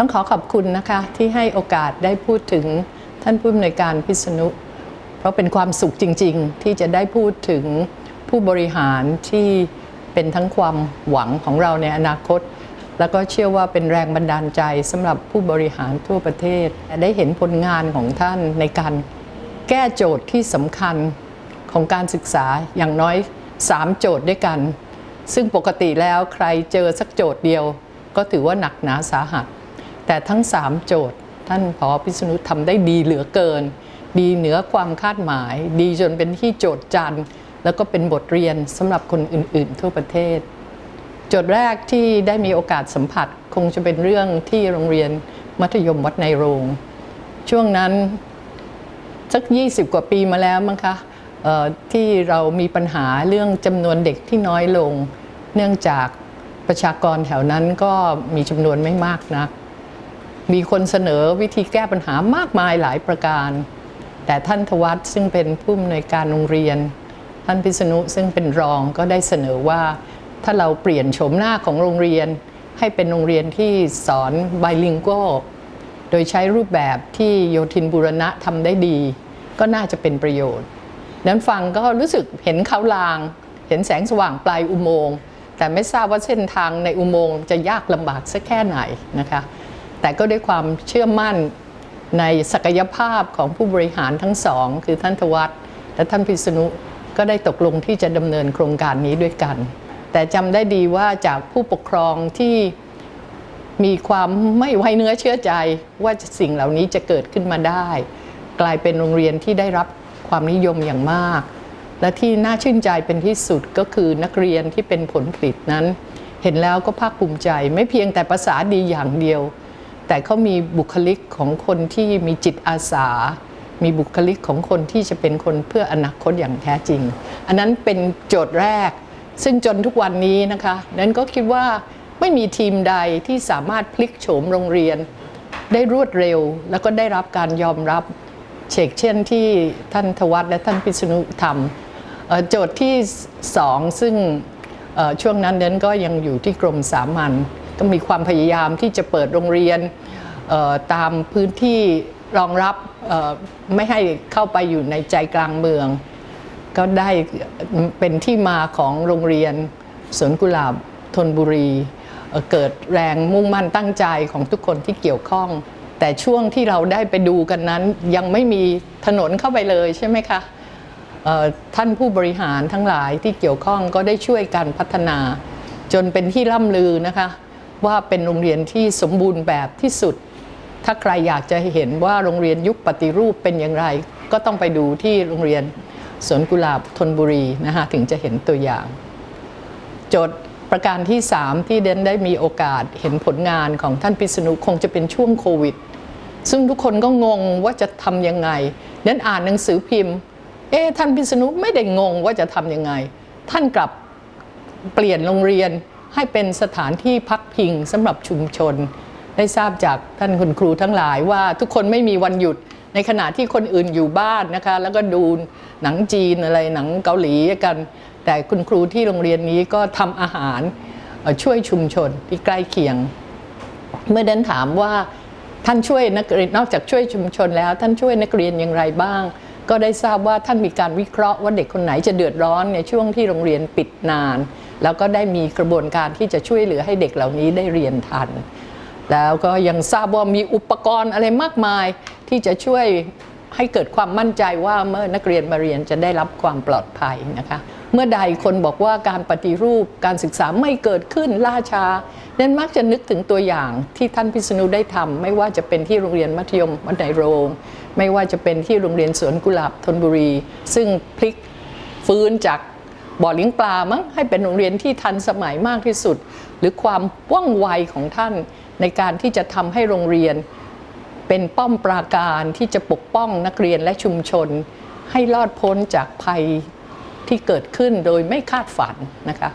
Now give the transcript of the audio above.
ต้องขอขอบคุณนะคะที่ให้โอกาสได้พูดถึงท่านผู้อำนวยการพิษณุ เพราะเป็นความสุขจริง ๆ ที่จะได้พูดถึงผู้บริหารที่เป็นทั้งความหวังของเราในอนาคต แล้วก็เชื่อว่าเป็นแรงบันดาลใจสำหรับผู้บริหารทั่วประเทศ ได้เห็นผลงานของท่านในการแก้โจทย์ที่สำคัญของการศึกษาอย่างน้อย 3 โจทย์ด้วยกัน ซึ่งปกติแล้วใครเจอสักโจทย์เดียว ก็ถือว่าหนักหนาสาหัส แต่ทั้ง 3 โจทย์ ท่านผอพิษณุทำได้ดีเหลือเกิน ดีเหนือความคาดหมาย ดีจนเป็นที่โจทย์จันทร์แล้วก็เป็นบทเรียนสำหรับคนอื่น ๆ ทั่วประเทศ โจทย์แรกที่ได้มีโอกาสสัมผัส คงจะเป็นเรื่องที่โรงเรียนมัธยมวัดในโรง ช่วงนั้นสัก 20 กว่าปีมาแล้วมั้งคะที่เรามีปัญหาเรื่องจำนวนเด็กที่น้อยลง เนื่องจากประชากรแถวนั้นก็มีจำนวนไม่มากนัก มีคนเสนอวิธีแก้ปัญหามากมายหลายประการ แต่ท่านทวัฒน์ซึ่งเป็นผู้อำนวยการโรงเรียน ท่านพิษณุซึ่งเป็นรองก็ได้เสนอว่า ถ้าเราเปลี่ยนโฉมหน้าของโรงเรียน ให้เป็นโรงเรียนที่สอนไบลิงโกโดยใช้รูปแบบที่โยธินบุรณะทำได้ดี ก็น่าจะเป็นประโยชน์ นั้นฟังก็รู้สึกเห็นเขาลาง เห็นแสงสว่างปลายอุโมงค์แต่ไม่ทราบว่าเส้นทางในอุโมงค์จะยากลำบากสักแค่ไหนนะคะ แต่ก็ด้วยความเชื่อมั่นในศักยภาพของผู้บริหารทั้งสอง คือท่านทวัฒและท่านพิษณุก็ได้ตกลงที่จะดำเนินโครงการนี้ด้วยกัน แต่จำได้ดีว่าจากผู้ปกครองที่มีความไม่ไว้เนื้อเชื่อใจว่าสิ่งเหล่านี้จะเกิดขึ้นมาได้ กลายเป็นโรงเรียนที่ได้รับความนิยมอย่างมาก และที่น่าชื่นใจเป็นที่สุดก็คือนักเรียนที่เป็นผลผลิตนั้น เห็นแล้วก็ภาคภูมิใจไม่เพียงแต่ภาษาดีอย่างเดียว แต่เขามีบุคลิกของคนที่มีจิตอาสา มีบุคลิกของคนที่จะเป็นคนเพื่ออนาคตอย่างแท้จริง อันนั้นเป็นโจทย์แรก ซึ่งจนทุกวันนี้นะคะนั้นก็คิดว่าไม่มีทีมใดที่สามารถพลิกโฉมโรงเรียน ได้รวดเร็ว แล้วก็ได้รับการยอมรับเชกเช่นที่ท่านทวัฒน์และท่านพิษณุทำโจทย์ที่สองซึ่งช่วงนั้นเดนก็ยังอยู่ที่กรมสามัญก็มีความพยายามที่จะเปิดโรงเรียน ตามพื้นที่รองรับไม่ให้เข้าไปอยู่ในใจกลางเมือง ก็ได้เป็นที่มาของโรงเรียนสวนกุหลาบธนบุรีเกิดแรงมุ่งมั่นตั้งใจของทุกคนที่เกี่ยวข้อง แต่ช่วงที่เราได้ไปดูกันนั้น ยังไม่มีถนนเข้าไปเลยใช่ไหมคะท่านผู้บริหารทั้งหลายที่เกี่ยวข้องก็ได้ช่วยกันพัฒนา จนเป็นที่ล่ำลือนะคะ ว่าเป็นโรงเรียนที่สมบูรณ์แบบที่สุด ถ้าใครอยากจะเห็นว่าโรงเรียนยุคปฏิรูปเป็นอย่างไร ก็ต้องไปดูที่โรงเรียนสวนกุหลาบธนบุรีนะคะถึงจะเห็นตัวอย่าง โจทย์ประการที่ 3 ที่เดนได้มีโอกาสเห็นผลงานของท่านพิษณุคงจะเป็นช่วงโควิด ซึ่งทุกคนก็งงว่าจะทำยังไงเดนอ่านหนังสือพิมพ์ เอ๊ท่านพิษณุไม่ได้งงว่าจะทำยังไง ท่านกลับเปลี่ยนโรงเรียนให้เป็นสถานที่พักพิงสำหรับชุมชน ได้ทราบจากท่านคุณครูทั้งหลายว่าทุกคนไม่มีวันหยุดในขณะที่คนอื่นอยู่บ้านนะคะ แล้วก็ดูหนังจีนอะไรหนังเกาหลีกัน แต่คุณครูที่โรงเรียนนี้ก็ทำอาหารช่วยชุมชนที่ใกล้เคียง เมื่อเดนถามว่าท่านช่วยนักเรียนนอกจากช่วยชุมชนแล้ว ท่านช่วยนักเรียนอย่างไรบ้าง ก็ได้ทราบว่าท่านมีการวิเคราะห์ว่าเด็กคนไหนจะเดือดร้อนในช่วงที่โรงเรียนปิดนาน แล้วก็ได้มีกระบวนการที่จะช่วยเหลือให้เด็กเหล่านี้ได้เรียนทัน แล้วก็ยังทราบว่ามีอุปกรณ์อะไรมากมายที่จะช่วยให้เกิดความมั่นใจว่าเมื่อนักเรียนมาเรียนจะได้รับความปลอดภัยนะคะเมื่อใดคนบอกว่าการปฏิรูปการศึกษาไม่เกิดขึ้นล่าช้าเน้นมักจะนึกถึงตัวอย่างที่ท่านพิษณุได้ทำไม่ว่าจะเป็นที่โรงเรียนมัธยมวัดไหนโรง ไม่ว่าจะเป็นที่โรงเรียนสวนกุหลาบธนบุรี ซึ่งพลิกฟื้นจากบ่อเลี้ยงปลามั้งให้เป็นโรงเรียนที่ทันสมัยมากที่สุด หรือความว่องไวของท่าน ในการที่จะทำให้โรงเรียน เป็นป้อมปราการที่จะปกป้องนักเรียนและชุมชน ให้รอดพ้นจากภัยที่เกิดขึ้นโดยไม่คาดฝันนะคะ